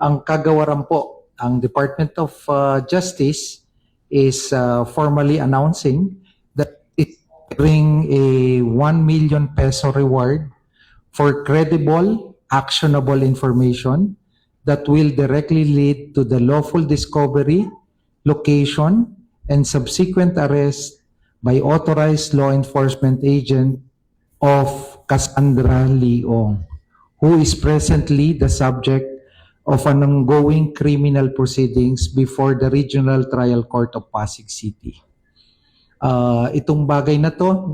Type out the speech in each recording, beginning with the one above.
Ang kagawaran po, ang Department of uh, Justice is uh, formally announcing that it bring a 1 million peso reward for credible, actionable information that will directly lead to the lawful discovery, location, and subsequent arrest by authorized law enforcement agent of Cassandra Leong, who is presently the subject of an ongoing criminal proceedings before the Regional Trial Court of Pasig City. Ah, itong bagay na to,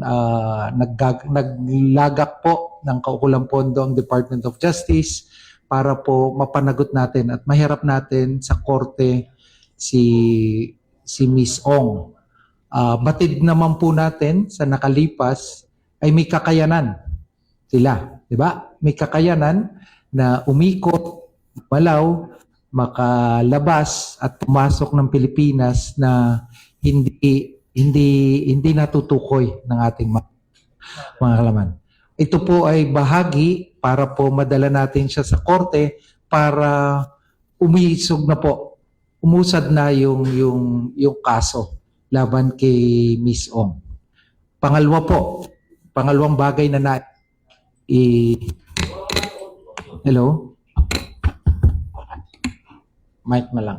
naggag- naglagak po ng kaukulang pondo ang Department of Justice para po mapanagot natin at mahirap natin sa korte si si Miss Ong. Ah, batid naman po natin sa nakalipas ay may kakayanan sila, 'di ba? May kakayanan na umikot, malaw, makalabas at pumasok ng Pilipinas na hindi hindi hindi natutukoy ng ating mga, mga kalaman. Ito po ay bahagi para po madala natin siya sa korte para umisog na po, umusad na yung yung yung kaso laban kay Miss Ong. Pangalawa po, pangalawang bagay na na i Hello? mic na lang.